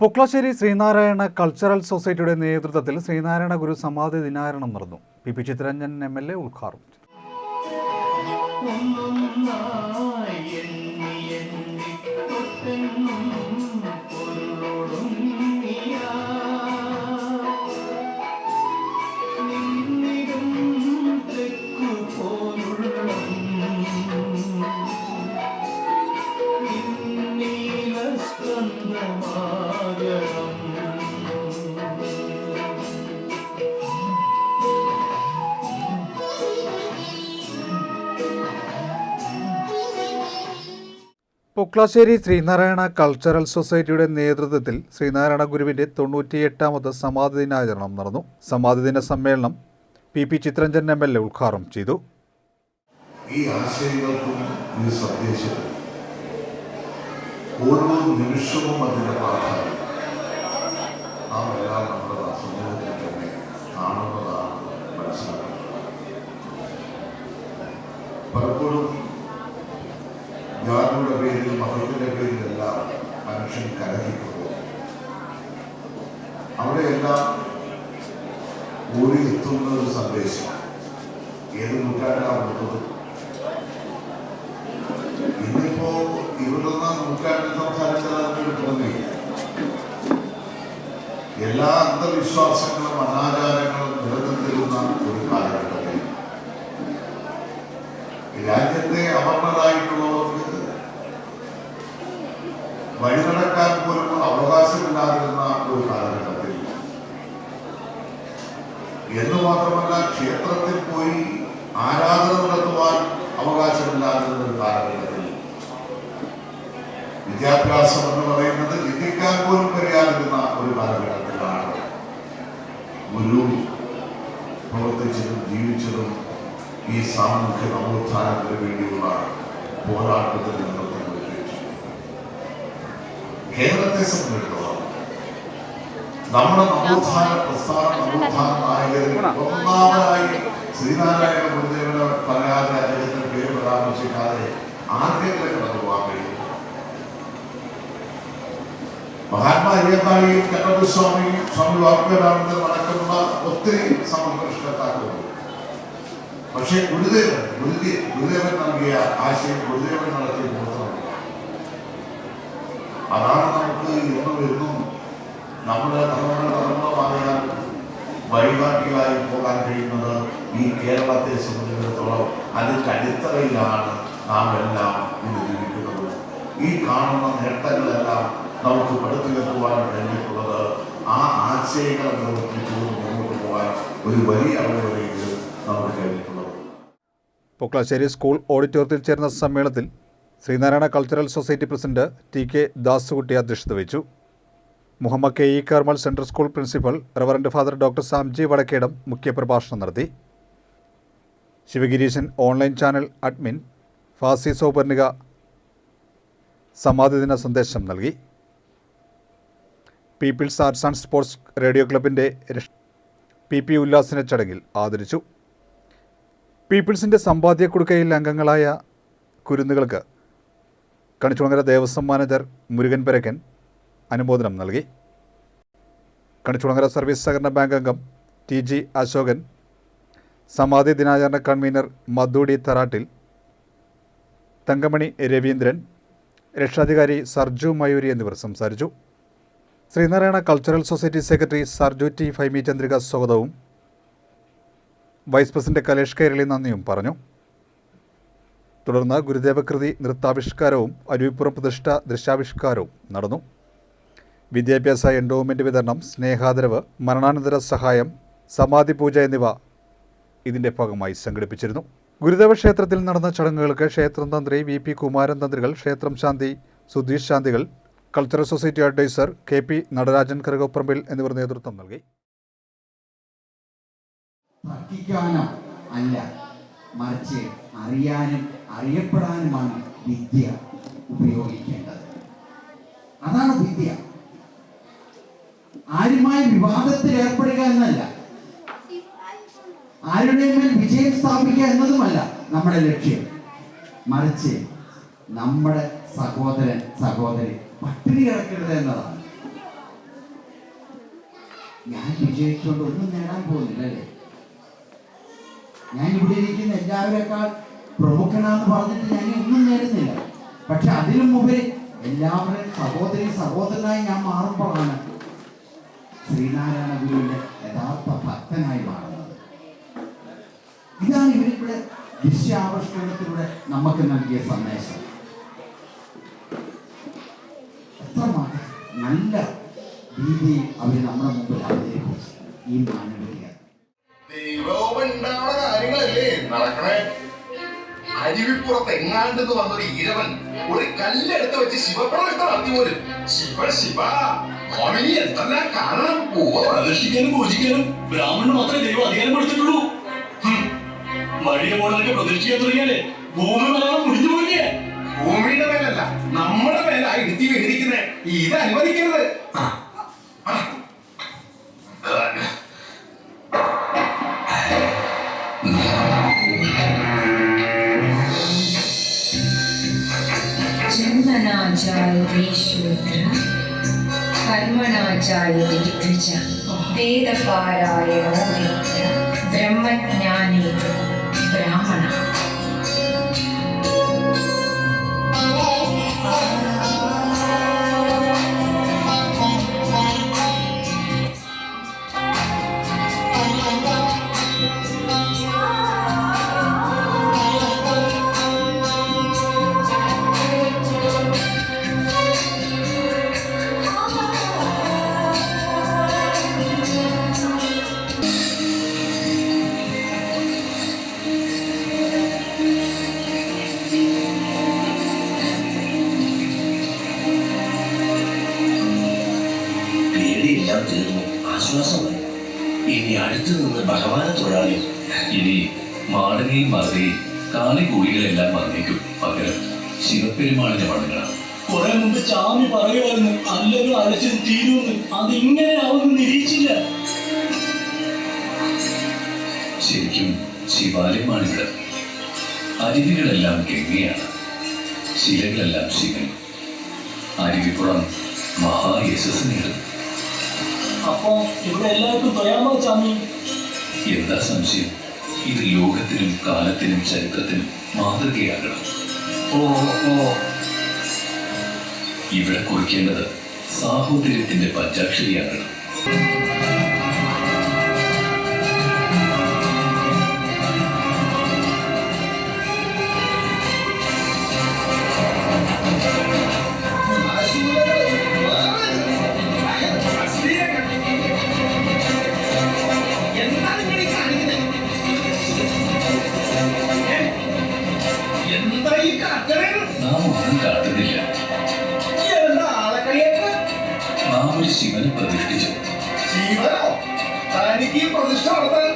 പൊക്ലശ്ശേരി Sreenarayana cultural സൊസൈറ്റിയുടെ നേതൃത്വത്തിൽ ശ്രീനാരായണ ഗുരു സമാധി ദിനാചരണം നടന്നു. P P Chittaranjan M L A ഉദ്ഘാടനം പൊക്ലാശ്ശേരി ശ്രീനാരായണ കൾച്ചറൽ സൊസൈറ്റിയുടെ നേതൃത്വത്തിൽ ശ്രീനാരായണ ഗുരുവിന്റെ തൊണ്ണൂറ്റിയെട്ടാമത് സമാധി ദിനാചരണം നടന്നു. സമാധി ദിന സമ്മേളനം P P Chittaranjan M L A ഉദ്ഘാടനം ചെയ്തു. ഈ പലപ്പോഴും ജ്ഞാനയുടെ പേരിൽ മതത്തിന്റെ പേരിലെല്ലാം മനുഷ്യൻ കലഹിക്കുന്നു അവിടെയെല്ലാം ഓടി എത്തുന്ന ഒരു സന്ദേശം. ഏത് നൂറ്റാണ്ടാണ് ഉള്ളത്? ഇന്നിപ്പോ ഇരുപത്തൊന്നാം നൂറ്റാണ്ടിൽ സംസാരിച്ചതാണ് തോന്നിയില്ല എല്ലാ അന്ധവിശ്വാസങ്ങളും അനാചാരങ്ങളും നിലനിന്നിരുന്ന ഒരു കാലഘട്ടത്തിൽ വഴി നടക്കാൻ പോലും അവകാശമില്ലാതിരുന്ന ഒരു കാലഘട്ടത്തിൽ. എന്ന് മാത്രമല്ല ക്ഷേത്രത്തിൽ പോയി ആരാധന നടത്തുവാൻ അവകാശമില്ലാതിരുന്ന ഒരു കാലഘട്ടത്തിൽ. വിദ്യാഭ്യാസം എന്ന് പറയുന്നത് ചിന്തിക്കാൻ പോലും കഴിയാതിരുന്ന ഒരു കാലഘട്ടത്തിലാണ്. ഗുരു പ്രവർത്തിച്ചതും ജീവിച്ചതും ഈ സാമൂഹ്യ നവോത്ഥാനത്തിന് വേണ്ടിയുള്ള പോരാട്ടത്തിൽ കേരളത്തെ സംബന്ധിച്ചിടത്തോളം നമ്മുടെ നവോത്ഥാന പ്രസ്ഥാന നവോത്ഥാന നായകരിൽ ഒന്നാമതായി ശ്രീനാരായണ ഗുരുദേവനെ പറയാതെ അദ്ദേഹത്തിന്റെ പേര് പരാമർശിക്കാതെ ആദ്യത്തെ കടന്നു പോകാൻ കഴിയും. മഹാത്മാ അയ്യത്തായി കണ്ണപസ്വാമിയും സ്വാമി വാക്കുകാരാണെന്ന് നടക്കുന്ന ഒത്തിരി സമർപ്പിഷ്ടാക്കുന്നുണ്ട് പക്ഷേ ഗുരുദേവൻ ഗുരുദേ ഗുരുദേവൻ നൽകിയ ആശയം ഗുരുദേവൻ നടത്തിയ അതാണ് നമുക്ക് ഇന്ന് വരുന്നു. നമ്മുടെ നമ്മുടെ തലമുറമായാൽ വഴികാട്ടിയായി പോകാൻ കഴിയുന്നത് ഈ കേരളത്തെ സംബന്ധിച്ചിടത്തോളം അതിന്റെ അടിത്തറയിലാണ് നാം എല്ലാം ഇന്ന് ജീവിക്കുന്നത്. ഈ കാണുന്ന നേട്ടങ്ങളെല്ലാം നമുക്ക് പടുത്തുയർത്തുവാൻ കഴിഞ്ഞിട്ടുള്ളത് ആ ആശയങ്ങൾ പ്രവർത്തിച്ചുകൊണ്ട് മുന്നോട്ട് പോകാൻ ഒരു വലിയ അളവിലേക്ക് നമുക്ക് കഴിഞ്ഞിട്ടുള്ളത്. പൊക്ലാശ്ശേരി സ്കൂൾ ഓഡിറ്റോറിയത്തിൽ ചേർന്ന സമ്മേളനത്തിൽ Sreenarayana cultural society president T K Dasukutty അധ്യക്ഷത വഹിച്ചു. Muhammad K E Carmel central school principal reverend father doctor Samji Vadakkedam മുഖ്യപ്രഭാഷണം നടത്തി. Sivagireesan online channel admin Fasi Souparnika സമാധി ദിന സന്ദേശം നൽകി. People's arts and sports radio ക്ലബിന്റെ പി പി ഉല്ലാസിനെ ചടങ്ങിൽ ആദരിച്ചു. പീപ്പിൾസിന്റെ സമ്പാദ്യ കുടുക്കയിൽ അംഗങ്ങളായ കുരുന്നുകൾക്ക് കണിച്ചുളങ്ങര ദേവസ്വം മാനേജർ മുരുകൻ പരക്കൻ അനുമോദനം നൽകി. കണിച്ചുളങ്ങര സർവീസ് സഹകരണ ബാങ്ക് അംഗം ടി ജി അശോകൻ സമാധി ദിനാചരണ കൺവീനർ മധുടി തറാട്ടിൽ തങ്കമണി രവീന്ദ്രൻ രക്ഷാധികാരി സർജു മയൂരി എന്നിവർ സംസാരിച്ചു. Sreenarayana cultural society secretary Sarju T Faimi Chandrika സ്വാഗതവും വൈസ് പ്രസിഡന്റ് കലേഷ് കേരളി നന്ദിയും പറഞ്ഞു. തുടർന്ന് ഗുരുദേവകൃതി നൃത്താവിഷ്കാരവും അരുവിപ്പുറം പ്രതിഷ്ഠ ദൃശ്യാവിഷ്കാരവും നടന്നു. വിദ്യാഭ്യാസ എൻഡോമെന്റ് വിതരണം സ്നേഹാദരവ് മരണാനന്തര സഹായം സമാധി പൂജ എന്നിവ ഇതിന്റെ ഭാഗമായി സംഘടിപ്പിച്ചിരുന്നു. ഗുരുദേവ ക്ഷേത്രത്തിൽ നടന്ന ചടങ്ങുകൾക്ക് ക്ഷേത്രം തന്ത്രി വി പി കുമാരൻ തന്ത്രികൾ ക്ഷേത്രം ശാന്തി Sudheesh ശാന്തികൾ cultural society adviser K P Natarajan Karukaparambil എന്നിവർ നേതൃത്വം നൽകി. അല്ല മറിച്ച് അറിയാനും അറിയപ്പെടാനുമാണ് വിദ്യ ഉപയോഗിക്കേണ്ടത്. അതാണ് വിദ്യ. ആരുമായി വിവാദത്തിൽ ഏർപ്പെടുക എന്നല്ല. ആരുടെയും മേൽ വിജയം സ്ഥാപിക്കുക എന്നതുമല്ല നമ്മുടെ ലക്ഷ്യം. മറിച്ച് നമ്മുടെ സഹോദരൻ സഹോദരി പട്ടിണി കിടക്കരുത് എന്നതാണ്. ഞാൻ വിജയിച്ചുകൊണ്ട് ഒന്നും നേടാൻ പോകുന്നില്ല അല്ലേ ഞാൻ ഇവിടെ ഇരിക്കുന്ന എല്ലാവരെക്കാൾ പ്രമുഖനാന്ന് പറഞ്ഞിട്ട് ഞാൻ ഒന്നും നേരുന്നില്ല. പക്ഷെ അതിലും മുമ്പേ എല്ലാവരുടെയും സഹോദരി സഹോദരനായി ഞാൻ മാറുമ്പോഴാണ് ശ്രീനാരായണ ഗുരുവിന്റെ യഥാർത്ഥ ഭക്തനായി മാറുന്നത്. ഇതാണ് ഇവരിവിടെ ദൃശ്യാവിഷ്കരണത്തിലൂടെ നമുക്ക് നൽകിയ സന്ദേശം. എത്രമാത്രം നല്ല രീതിയിൽ അവർ നമ്മുടെ മുമ്പിൽ അവതരിപ്പിച്ചു ഈ മാനവികത. അരുവിപ്പുറത്ത് എങ്ങാണ്ടെന്ന് വന്നൊരു ഈരവൻ ഒരു കല്ലെടുത്ത് വെച്ച് ശിവപ്രതിഷ്ഠ നടത്തി പോലും. ശിവ ശിവ സ്വാമിനി എന്തെല്ലാം കാരണം പ്രദർശിക്കാനും പൂജിക്കാനും ബ്രാഹ്മണന് മാത്രമേ ദൈവം അധികാരം കൊടുത്തിട്ടുള്ളൂ. വഴിയ പോലൊക്കെ പ്രതിഷ്ഠിക്കാൻ തുടങ്ങിയാലേ ഭൂമി മലയാളം മുടിഞ്ഞു പോയില്ലേ ഭൂമിയുടെ മേലല്ല നമ്മുടെ മേലാ ഇടുത്തി വീണിരിക്കുന്നത് ഇത് അനുവദിക്കരുത്. ആചാര്യ ബ്രാഹ്മണ. ആശ്വാസമായി ഇനി അടുത്തു നിന്ന് ഭഗവാനെ തൊഴാലും ഇനി മാടനെയും മറുകയും കാളികൂലികളെല്ലാം മറന്നേക്കും പകരം ശിവപെരുമാളിന്റെ വണങ്ങണം. കുറെ മുമ്പ് ചാമി പറയുമായിരുന്നു അല്ലൊരു അലച്ചത് തീരുമെന്ന്. ഇങ്ങനെ അവന്ന് നിരീക്ഷിച്ചില്ല ശരിക്കും ശിവാലയമാണിവിടെ. അരുവികളെല്ലാം ഗംഗയാണ്. ശിലകളെല്ലാം ശിവൻ. അരുവിപ്പുറം മഹായശസ്സിനുണ്ട് അപ്പോ ഇവിടെ എല്ലാവർക്കും തൊയാമോ ചാമി എന്താ സംശയം? ഇത് ലോകത്തിനും കാലത്തിനും ചരിത്രത്തിനും മാതൃകയാകണം. ഓ ഓ. ഇവിടെ കുറിക്കേണ്ടത് സാഹോദര്യത്തിന്റെ പഞ്ചാക്ഷരിയാകണം. ശിവനോ? ഈ പ്രതിഷ്ഠ നടത്താൻ